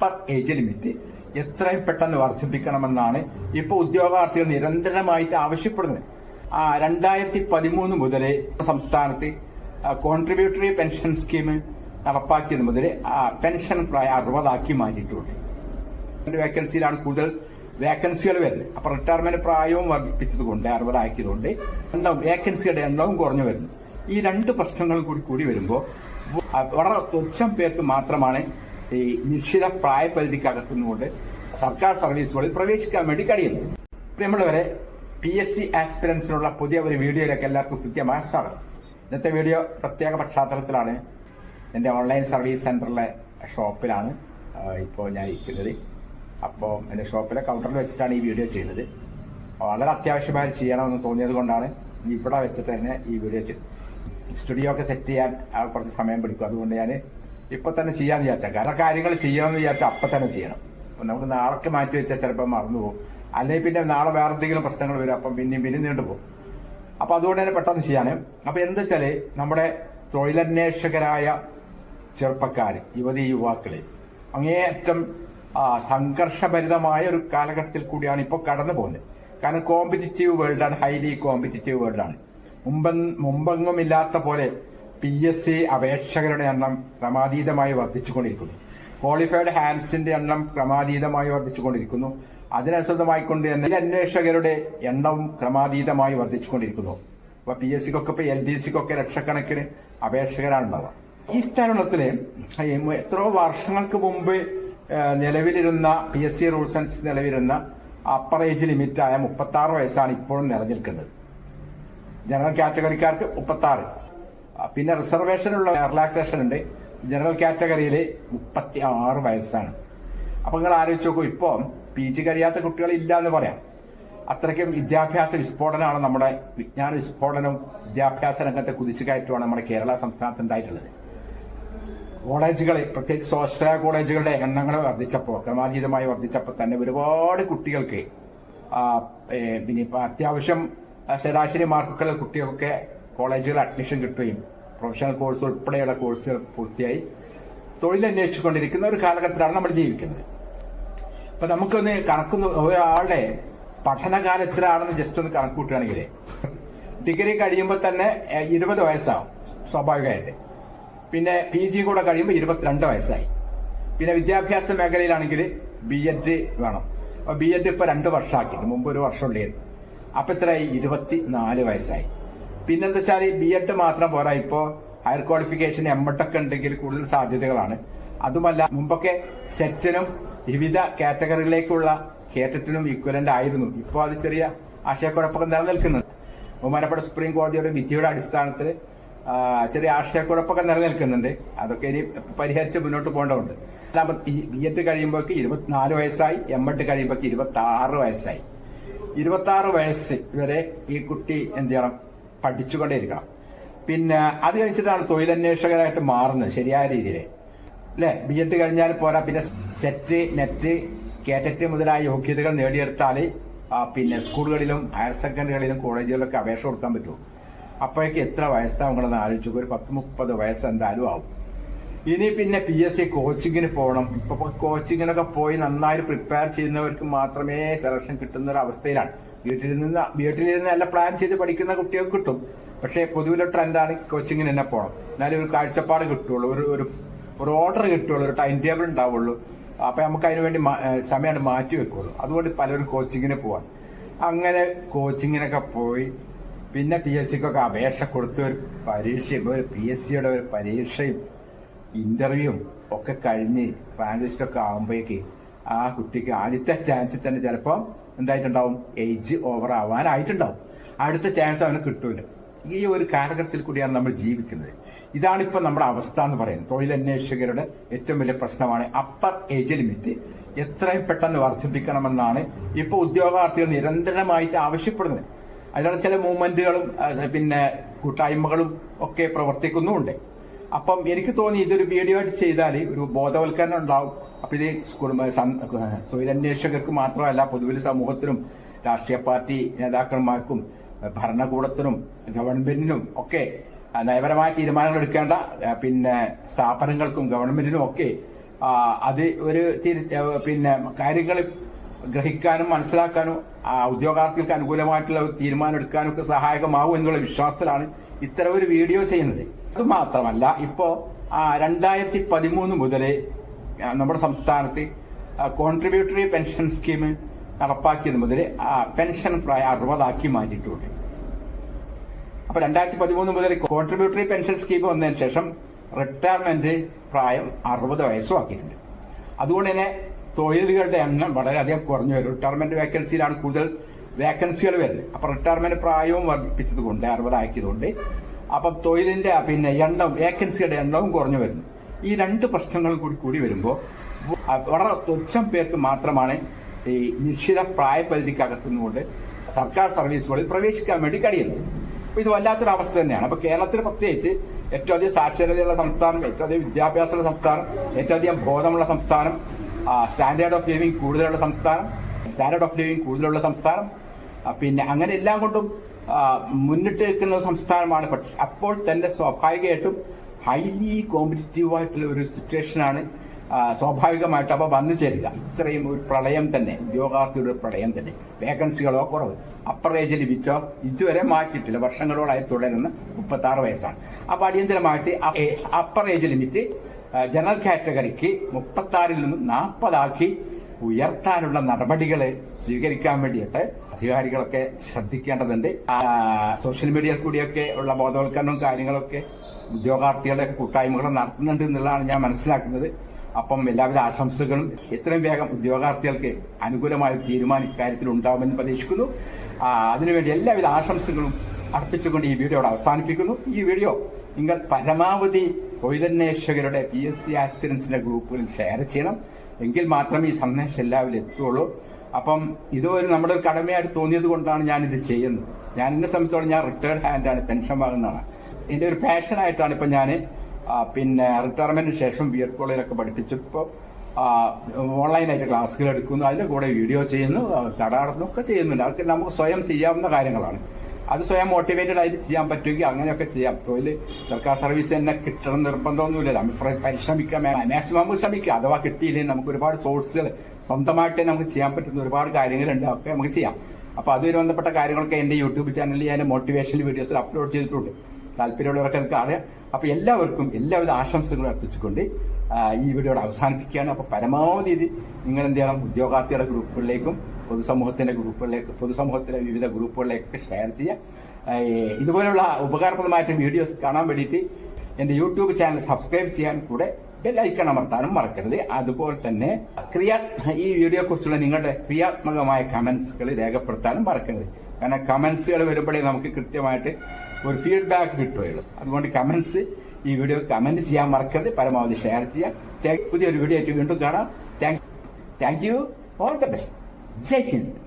Upper age limit എത്രയും പെട്ടെന്ന് വർദ്ധിപ്പിക്കണമെന്നാണ് ഇപ്പൊ ഉദ്യോഗാർത്ഥികൾ നിരന്തരമായിട്ട് ആവശ്യപ്പെടുന്നത്. രണ്ടായിരത്തി പതിമൂന്ന് മുതൽ സംസ്ഥാനത്ത് കോൺട്രിബ്യൂട്ടറി പെൻഷൻ സ്കീം നടപ്പാക്കിയത് മുതൽ പെൻഷൻ പ്രായം അറുപതാക്കി മാറ്റിയിട്ടുണ്ട്. വേക്കൻസിയിലാണ് കൂടുതൽ വേക്കൻസികൾ വരുന്നത്. അപ്പൊ റിട്ടയർമെന്റ് പ്രായവും വർദ്ധിപ്പിച്ചത് കൊണ്ട് അറുപതാക്കിയതുകൊണ്ട് എണ്ണം വേക്കൻസിയുടെ എണ്ണവും കുറഞ്ഞു വരുന്നു. ഈ രണ്ട് പ്രശ്നങ്ങൾ കൂടി കൂടി വരുമ്പോൾ വളരെ തുച്ഛം പേർക്ക് മാത്രമാണ് ഈ നിശ്ചിത പ്രായപരിധിക്കകത്തുനിന്നുകൊണ്ട് സർക്കാർ സർവീസുകളിൽ പ്രവേശിക്കാൻ വേണ്ടി കഴിയുന്നു. നമ്മൾ വരെ പി എസ് സി ആസ്പിറൻസിനുള്ള പുതിയ ഒരു വീഡിയോയിലേക്ക് എല്ലാവർക്കും കൃത്യമായ സ്വാഗതം. ഇന്നത്തെ വീഡിയോ പ്രത്യേക പശ്ചാത്തലത്തിലാണ്. എന്റെ ഓൺലൈൻ സർവീസ് സെന്ററിലെ ഷോപ്പിലാണ് ഇപ്പോൾ ഞാൻ ഇരിക്കുന്നത്. അപ്പോൾ എന്റെ ഷോപ്പിലെ കൗണ്ടറിൽ വെച്ചിട്ടാണ് ഈ വീഡിയോ ചെയ്യുന്നത്. വളരെ അത്യാവശ്യമായി ചെയ്യണമെന്ന് തോന്നിയത് കൊണ്ടാണ് ഇവിടെ വെച്ചിട്ട് തന്നെ ഈ വീഡിയോ ചെയ്തത് സ്റ്റുഡിയോ ഒക്കെ സെറ്റ് ചെയ്യാൻ കുറച്ച് സമയം പിടിക്കും. അതുകൊണ്ട് ഞാൻ ഇപ്പൊ തന്നെ ചെയ്യാന്ന് വിചാരിച്ചാൽ കാരണം കാര്യങ്ങൾ ചെയ്യണമെന്ന് വിചാരിച്ചാൽ അപ്പൊ തന്നെ ചെയ്യണം. നമുക്ക് നാളേക്ക് മാറ്റി വെച്ചാൽ ചിലപ്പോൾ മറന്നുപോകും അല്ലെങ്കിൽ പിന്നെ നാളെ വേറെ എന്തെങ്കിലും പ്രശ്നങ്ങൾ വരും അപ്പം പിന്നെയും പിന്നെയും നീണ്ടുപോകും അപ്പൊ അതുകൊണ്ട് തന്നെ പെട്ടെന്ന് ചെയ്യാണ്. അപ്പൊ എന്താ വെച്ചാൽ നമ്മുടെ തൊഴിലന്വേഷകരായ ചെറുപ്പക്കാർ യുവതി യുവാക്കൾ അങ്ങേയറ്റം സംഘർഷഭരിതമായ ഒരു കാലഘട്ടത്തിൽ കൂടിയാണ് ഇപ്പോൾ കടന്നു പോകുന്നത്. കാരണം കോമ്പറ്റിറ്റീവ് വേൾഡാണ് ഹൈലി കോമ്പറ്റിറ്റീവ് വേൾഡാണ് മുമ്പ് മുമ്പെങ്ങുമില്ലാത്ത പോലെ പി എസ് സി അപേക്ഷകരുടെ എണ്ണം ക്രമാതീതമായി വർദ്ധിച്ചുകൊണ്ടിരിക്കുന്നു. ക്വാളിഫൈഡ് ഹാൻഡ്സിന്റെ എണ്ണം ക്രമാതീതമായി വർദ്ധിച്ചുകൊണ്ടിരിക്കുന്നു. അതിനനുസൃതമായിക്കൊണ്ട് തന്നെ അന്വേഷകരുടെ എണ്ണവും ക്രമാതീതമായി വർദ്ധിച്ചുകൊണ്ടിരിക്കുന്നു. അപ്പൊ പി എസ് സിക്കൊക്കെ ഇപ്പൊ എൽ ഡി സിക്കൊക്കെ ലക്ഷക്കണക്കിന് അപേക്ഷകരാണ് ഉണ്ടാവുക ഈ സ്ഥാനത്തിൽ എത്രയോ വർഷങ്ങൾക്ക് മുമ്പ് നിലവിലിരുന്ന P S C rules and നിലവിലിരുന്ന അപ്പർ ഏജ് ലിമിറ്റായ മുപ്പത്തി ആറ് വയസ്സാണ് ഇപ്പോഴും നിലനിൽക്കുന്നത്. ജനറൽ കാറ്റഗറിക്കാർക്ക് മുപ്പത്തി ആറ് പിന്നെ റിസർവേഷനുള്ള റിലാക്സേഷൻ ഉണ്ട്. ജനറൽ കാറ്റഗറിയിൽ മുപ്പത്തി ആറ് വയസ്സാണ്. അപ്പൊ നിങ്ങൾ ആലോചിച്ച് നോക്കൂ ഇപ്പൊ പി ജി കഴിയാത്ത കുട്ടികൾ ഇല്ല എന്ന് പറയാം. അത്രയ്ക്കും വിദ്യാഭ്യാസ വിസ്ഫോടനമാണ് നമ്മുടെ വിജ്ഞാന വിസ്ഫോടനവും വിദ്യാഭ്യാസ രംഗത്തെ കുതിച്ചു കയറ്റമാണ് നമ്മുടെ കേരള സംസ്ഥാനത്ത് ഉണ്ടായിട്ടുള്ളത്. കോളേജുകൾ പ്രത്യേകിച്ച് സ്വാശ്രയ കോളേജുകളുടെ എണ്ണങ്ങൾ വർദ്ധിച്ചപ്പോൾ ക്രമാതീതമായി വർദ്ധിച്ചപ്പോൾ തന്നെ ഒരുപാട് കുട്ടികൾക്ക് പിന്നെ അത്യാവശ്യം ശരാശരി മാർക്കൊക്കെ കുട്ടികൾക്ക് കോളേജുകളിൽ അഡ്മിഷൻ കിട്ടുകയും പ്രൊഫഷണൽ കോഴ്സ് ഉൾപ്പെടെയുള്ള കോഴ്സുകൾ പൂർത്തിയായി തൊഴിലന്വേഷിച്ചുകൊണ്ടിരിക്കുന്ന ഒരു കാലഘട്ടത്തിലാണ് നമ്മൾ ജീവിക്കുന്നത്. അപ്പൊ നമുക്കൊന്ന് കണക്കുന്ന ഒരാളുടെ എത്രയാണെന്ന് ജസ്റ്റ് ഒന്ന് കണക്കൂട്ടുകയാണെങ്കിൽ ഡിഗ്രി കഴിയുമ്പോൾ തന്നെ ഇരുപത് വയസ്സാവും സ്വാഭാവികമായിട്ട്. പിന്നെ പി ജി കൂടെ കഴിയുമ്പോൾ ഇരുപത്തിരണ്ട് വയസ്സായി. പിന്നെ വിദ്യാഭ്യാസ മേഖലയിലാണെങ്കിൽ ബി എഡ് വേണം. അപ്പൊ ബി എഡ് ഇപ്പൊ രണ്ട് വർഷമാക്കി മുമ്പ് ഒരു വർഷം ഉണ്ടായിരുന്നു അപ്പൊ ഇത്രയായി ഇരുപത്തി നാല് വയസ്സായി. പിന്നെന്താ വെച്ചാൽ ബി എഡ് മാത്രം പോരാ. ഇപ്പോ ഹയർ ക്വാളിഫിക്കേഷൻ എം എഡ് ഒക്കെ ഉണ്ടെങ്കിൽ കൂടുതൽ സാധ്യതകളാണ്. അതുമല്ല മുമ്പൊക്കെ സെറ്റിനും വിവിധ കാറ്റഗറികളിലേക്കുള്ള കേറ്റത്തിനും ഇക്വലന്റ് ആയിരുന്നു. ഇപ്പോൾ അത് ചെറിയ ആശയക്കുഴപ്പമൊക്കെ നിലനിൽക്കുന്നുണ്ട്. ബഹുമാനപ്പെട്ട സുപ്രീം കോടതിയുടെ വിധിയുടെ അടിസ്ഥാനത്തിൽ ചെറിയ ആശയക്കുഴപ്പമൊക്കെ നിലനിൽക്കുന്നുണ്ട്. അതൊക്കെ ഇനി പരിഹരിച്ച് മുന്നോട്ട് പോകേണ്ടതുണ്ട്. ബി എഡ് കഴിയുമ്പോഴേക്ക് ഇരുപത്തിനാല് വയസ്സായി എം എഡ് കഴിയുമ്പോഴേക്ക് ഇരുപത്തി ആറ് വയസ്സായി. ഇരുപത്തി ആറ് വയസ്സ് വരെ ഈ കുട്ടി എന്ത് ചെയ്യണം? പഠിച്ചുകൊണ്ടേയിരിക്കണം. പിന്നെ അത് കഴിച്ചിട്ടാണ് തൊഴിലന്വേഷകരായിട്ട് മാറുന്നത് ശരിയായ രീതിയിൽ അല്ലെ? ബി എഡ് കഴിഞ്ഞാൽ പോരാ. പിന്നെ സെറ്റ് നെറ്റ് കേറ്ററ്റ് മുതലായ യോഗ്യതകൾ നേടിയെടുത്താൽ പിന്നെ സ്കൂളുകളിലും ഹയർ സെക്കൻഡറികളിലും കോളേജുകളിലൊക്കെ അപേക്ഷ കൊടുക്കാൻ പറ്റുമോ അപ്പോഴേക്ക് എത്ര വയസ്സാവും നിങ്ങളൊന്ന് ആലോചിച്ചു ഒരു പത്ത് മുപ്പത് വയസ്സ് എന്തായാലും ആവും. ഇനി പിന്നെ പി എസ് സി കോച്ചിങ്ങിന് പോകണം. ഇപ്പൊ കോച്ചിങ്ങിനൊക്കെ പോയി നന്നായി പ്രിപ്പയർ ചെയ്യുന്നവർക്ക് മാത്രമേ സെലക്ഷൻ കിട്ടുന്ന ഒരു അവസ്ഥയിലാണ്. വീട്ടിലിരുന്ന് വീട്ടിലിരുന്ന് നല്ല പ്ലാൻ ചെയ്ത് പഠിക്കുന്ന കുട്ടികൾക്ക് കിട്ടും. പക്ഷേ പൊതുവിലെ ട്രെൻഡാണ് കോച്ചിങ്ങിന് തന്നെ പോകണം എന്നാലും ഒരു കാഴ്ചപ്പാട് കിട്ടുള്ളൂ. ഒരു ഒരു ഒരു ഓർഡർ കിട്ടുള്ളൂ. ഒരു ടൈം ടേബിൾ ഉണ്ടാവുള്ളൂ. അപ്പൊ നമുക്ക് അതിനു വേണ്ടി സമയമാണ് മാറ്റി വെക്കുള്ളൂ. അതുകൊണ്ട് പലരും കോച്ചിങ്ങിന് പോവാൻ അങ്ങനെ കോച്ചിങ്ങിനൊക്കെ പോയി. പിന്നെ പി എസ് സിക്കൊക്കെ അപേക്ഷ കൊടുത്ത് ഒരു പരീക്ഷയും ഒരു പി എസ് സിയുടെ ഒരു പരീക്ഷയും ഇന്റർവ്യൂവും ഒക്കെ കഴിഞ്ഞ് റാങ്ക് ലിസ്റ്റ് ഒക്കെ ആകുമ്പോഴേക്ക് ആ കുട്ടിക്ക് ആദ്യത്തെ ചാൻസിൽ തന്നെ ചിലപ്പോൾ എന്തായിട്ടുണ്ടാവും? Age over ആവാനായിട്ടുണ്ടാവും. അടുത്ത ചാൻസ് അവന് കിട്ടൂല ഈ ഒരു കാലഘട്ടത്തിൽ കൂടിയാണ് നമ്മൾ ജീവിക്കുന്നത്. ഇതാണ് ഇപ്പൊ നമ്മുടെ അവസ്ഥ എന്ന് പറയുന്നത്. തൊഴിലന്വേഷകരുടെ ഏറ്റവും വലിയ പ്രശ്നമാണ് അപ്പർ ഏജ് ലിമിറ്റ് എത്രയും പെട്ടെന്ന് വർദ്ധിപ്പിക്കണമെന്നാണ് ഇപ്പൊ ഉദ്യോഗാർത്ഥികൾ നിരന്തരമായിട്ട് ആവശ്യപ്പെടുന്നത്. അതിനുള്ള ചില മൂവ്മെന്റുകളും പിന്നെ കൂട്ടായ്മകളും ഒക്കെ പ്രവർത്തിക്കുന്നുമുണ്ട്. അപ്പം എനിക്ക് തോന്നി ഇതൊരു വീഡിയോ ആയിട്ട് ചെയ്താൽ ഒരു ബോധവൽക്കരണം ഉണ്ടാവും. അപ്പൊ ഇത് കുടുംബ തൊഴിലന്വേഷകർക്ക് മാത്രമല്ല പൊതുവിൽ സമൂഹത്തിനും രാഷ്ട്രീയ പാർട്ടി നേതാക്കന്മാർക്കും ഭരണകൂടത്തിനും ഗവൺമെന്റിനും ഒക്കെ നയപരമായ തീരുമാനങ്ങൾ എടുക്കേണ്ട പിന്നെ സ്ഥാപനങ്ങൾക്കും ഗവൺമെന്റിനും ഒക്കെ അത് ഒരു പിന്നെ കാര്യങ്ങൾ ഗ്രഹിക്കാനും മനസ്സിലാക്കാനും ഉദ്യോഗാർത്ഥികൾക്ക് അനുകൂലമായിട്ടുള്ള തീരുമാനം എടുക്കാനും ഒക്കെ സഹായകമാവും എന്നുള്ള വിശ്വാസത്തിലാണ് ഇത്തരം ഒരു വീഡിയോ ചെയ്യുന്നത്. അത് മാത്രമല്ല ഇപ്പോ രണ്ടായിരത്തി പതിമൂന്ന് മുതലേ നമ്മുടെ സംസ്ഥാനത്ത് കോൺട്രിബ്യൂട്ടറി പെൻഷൻ സ്കീം നടപ്പാക്കിയത് മുതൽ പെൻഷൻ പ്രായം അറുപതാക്കി മാറ്റിയിട്ടുണ്ട്. അപ്പൊ രണ്ടായിരത്തി പതിമൂന്ന് മുതൽ കോൺട്രിബ്യൂട്ടറി പെൻഷൻ സ്കീം വന്നതിന് ശേഷം റിട്ടയർമെന്റ് പ്രായം അറുപത് വയസ്സും ആക്കിയിട്ടുണ്ട്. അതുകൊണ്ട് തന്നെ തൊഴിലുകളുടെ എണ്ണം വളരെയധികം കുറഞ്ഞു വരും. റിട്ടയർമെന്റ് വേക്കൻസിയിലാണ് കൂടുതൽ വേക്കൻസികൾ വരുന്നത്. അപ്പൊ റിട്ടയർമെന്റ് പ്രായവും വർദ്ധിപ്പിച്ചത് കൊണ്ട് അറുപതാക്കിയതുകൊണ്ട് അപ്പം തൊഴിലിന്റെ പിന്നെ എണ്ണം വേക്കൻസിയുടെ എണ്ണവും കുറഞ്ഞു വരുന്നു. ഈ രണ്ട് പ്രശ്നങ്ങൾ കൂടി കൂടി വരുമ്പോൾ വളരെ തുച്ഛം പേർക്ക് മാത്രമാണ് ഈ നിശ്ചിത പ്രായപരിധിക്കകത്തുനിന്നുകൊണ്ട് സർക്കാർ സർവീസുകളിൽ പ്രവേശിക്കാൻ വേണ്ടി കഴിയുന്നത്. അപ്പൊ ഇത് വല്ലാത്തൊരു അവസ്ഥ തന്നെയാണ്. അപ്പൊ കേരളത്തിൽ പ്രത്യേകിച്ച് ഏറ്റവും അധികം സാക്ഷരതയുള്ള സംസ്ഥാനം ഏറ്റവും അധികം വിദ്യാഭ്യാസമുള്ള സംസ്ഥാനം ഏറ്റവും അധികം ബോധമുള്ള സംസ്ഥാനം സ്റ്റാൻഡേർഡ് ഓഫ് ലിവിംഗ് കൂടുതലുള്ള സംസ്ഥാനം സ്റ്റാൻഡേർഡ് ഓഫ് ലിവിംഗ് കൂടുതലുള്ള സംസ്ഥാനം പിന്നെ അങ്ങനെ എല്ലാം കൊണ്ടും മുന്നിട്ട് നിൽക്കുന്ന സംസ്ഥാനമാണ് പക്ഷെ അപ്പോൾ തന്നെ സ്വാഭാവികമായിട്ടും ഹൈലി കോമ്പറ്റീറ്റീവ് ആയിട്ടുള്ള ഒരു സിറ്റുവേഷനാണ് സ്വാഭാവികമായിട്ട് അപ്പോൾ വന്നു ചേരുക. ഇത്രയും ഒരു പ്രളയം തന്നെ ഉദ്യോഗാർത്ഥിയുടെ പ്രളയം തന്നെ വേക്കൻസികളോ കുറവ്. അപ്പർ ഏജ് ലഭിച്ചോ ഇതുവരെ മാറ്റിയിട്ടില്ല വർഷങ്ങളോടായി തുടരുന്ന മുപ്പത്തി ആറ് വയസ്സാണ്. അപ്പൊ അടിയന്തരമായിട്ട് അപ്പർ ഏജ് ലിമിറ്റ് ജനറൽ കാറ്റഗറിക്ക് മുപ്പത്തി ആറിൽ നിന്നും നാൽപ്പതാക്കി ഉയർത്താനുള്ള നടപടികൾ സ്വീകരിക്കാൻ വേണ്ടിയിട്ട് അധികാരികളൊക്കെ ശ്രദ്ധിക്കേണ്ടതുണ്ട്. സോഷ്യൽ മീഡിയയിൽ കൂടിയൊക്കെ ഉള്ള ബോധവൽക്കരണവും കാര്യങ്ങളൊക്കെ ഉദ്യോഗാർത്ഥികളുടെ കൂട്ടായ്മകളും നടത്തുന്നുണ്ട് എന്നുള്ളതാണ് ഞാൻ മനസ്സിലാക്കുന്നത്. അപ്പം എല്ലാവിധ ആശംസകളും. എത്രയും വേഗം ഉദ്യോഗാർത്ഥികൾക്ക് അനുകൂലമായ തീരുമാനം ഇക്കാര്യത്തിൽ ഉണ്ടാവുമെന്ന് പ്രതീക്ഷിക്കുന്നു. അതിനുവേണ്ടി എല്ലാവിധ ആശംസകളും അർപ്പിച്ചുകൊണ്ട് ഈ വീഡിയോ അവസാനിപ്പിക്കുന്നു. ഈ വീഡിയോ നിങ്ങൾ പരമാവധി തൊഴിലന്വേഷകരുടെ പി എസ് സി ആസ്പിരൻസിന്റെ ഗ്രൂപ്പുകളിൽ ഷെയർ ചെയ്യണം. എങ്കിൽ മാത്രമേ ഈ സന്ദേശം എല്ലാവരും എത്തുള്ളൂ അപ്പം ഇത് ഒരു നമ്മുടെ ഒരു കടമയായിട്ട് തോന്നിയത് കൊണ്ടാണ് ഞാൻ ഇത് ചെയ്യുന്നത്. ഞാൻ എന്നെ സംബന്ധിച്ചോളം ഞാൻ റിട്ടയർഡ് ആണ് പെൻഷൻ വാങ്ങുന്നതാണ് എന്റെ ഒരു പാഷനായിട്ടാണ് ഇപ്പൊ ഞാൻ പിന്നെ റിട്ടയർമെന്റിന് ശേഷം ബി എഡ് കോളേജിലൊക്കെ പഠിപ്പിച്ചു. ഇപ്പൊ ഓൺലൈനായിട്ട് ക്ലാസ്സുകൾ എടുക്കുന്നു. അതിന്റെ കൂടെ വീഡിയോ ചെയ്യുന്നു കട ഒക്കെ ചെയ്യുന്നുണ്ട്. അതൊക്കെ നമുക്ക് സ്വയം ചെയ്യാവുന്ന കാര്യങ്ങളാണ്. അത് സ്വയം മോട്ടിവേറ്റഡ് ആയിട്ട് ചെയ്യാൻ പറ്റുമെങ്കിൽ അങ്ങനെയൊക്കെ ചെയ്യാം. തൊഴിൽ സർക്കാർ സർവീസ് തന്നെ കിട്ടണം നിർബന്ധമൊന്നുമില്ല നമ്മൾ പ്ര- പരിശ്രമിക്കാം മാക്സിമം നമുക്ക് ശ്രമിക്കാം അഥവാ കിട്ടിയില്ലെങ്കിൽ നമുക്ക് ഒരുപാട് സോഴ്സുകൾ സ്വന്തമായിട്ട് നമുക്ക് ചെയ്യാൻ പറ്റുന്ന ഒരുപാട് കാര്യങ്ങളുണ്ട്. ഒക്കെ നമുക്ക് ചെയ്യാം. അപ്പൊ അതുവരെ ബന്ധപ്പെട്ട കാര്യങ്ങളൊക്കെ എന്റെ യൂട്യൂബ് ചാനലിൽ ഞാൻ മോട്ടിവേഷൻ വീഡിയോസിൽ അപ്ലോഡ് ചെയ്തിട്ടുണ്ട്. താല്പര്യമുള്ളവർക്ക് അത് അറിയാം. അപ്പൊ എല്ലാവർക്കും എല്ലാവിധ ആശംസകളും അർപ്പിച്ചുകൊണ്ട് ഈ വീഡിയോയുടെ അവസാനിപ്പിക്കുകയാണ്. അപ്പൊ പരമാവധി ഇത് നിങ്ങൾ എന്ത് ചെയ്യണം? ഉദ്യോഗാർത്ഥികളുടെ ഗ്രൂപ്പുകളിലേക്കും പൊതുസമൂഹത്തിന്റെ ഗ്രൂപ്പുകളിലേക്ക് പൊതുസമൂഹത്തിലെ വിവിധ ഗ്രൂപ്പുകളിലേക്കൊക്കെ ഷെയർ ചെയ്യുക. ഇതുപോലുള്ള ഉപകാരപ്രദമായിട്ട് വീഡിയോസ് കാണാൻ വേണ്ടിയിട്ട് എന്റെ യൂട്യൂബ് ചാനൽ സബ്സ്ക്രൈബ് ചെയ്യാൻ കൂടെ ബെല്ലൈക്കൺ അമർത്താനും മറക്കരുത്. അതുപോലെ തന്നെ ക്രിയാ ഈ വീഡിയോയെ കുറിച്ചുള്ള നിങ്ങളുടെ ക്രിയാത്മകമായ കമൻസുകൾ രേഖപ്പെടുത്താനും മറക്കരുത്. കാരണം കമൻസുകൾ വരുമ്പോഴേ നമുക്ക് കൃത്യമായിട്ട് ഒരു ഫീഡ്ബാക്ക് കിട്ടുകയുള്ളൂ. അതുകൊണ്ട് കമൻസ് ഈ വീഡിയോ കമന്റ് ചെയ്യാൻ മറക്കരുത്. പരമാവധി ഷെയർ ചെയ്യാം പുതിയൊരു വീഡിയോ ആയിട്ട് വീണ്ടും കാണാം. Thank you all the best Second,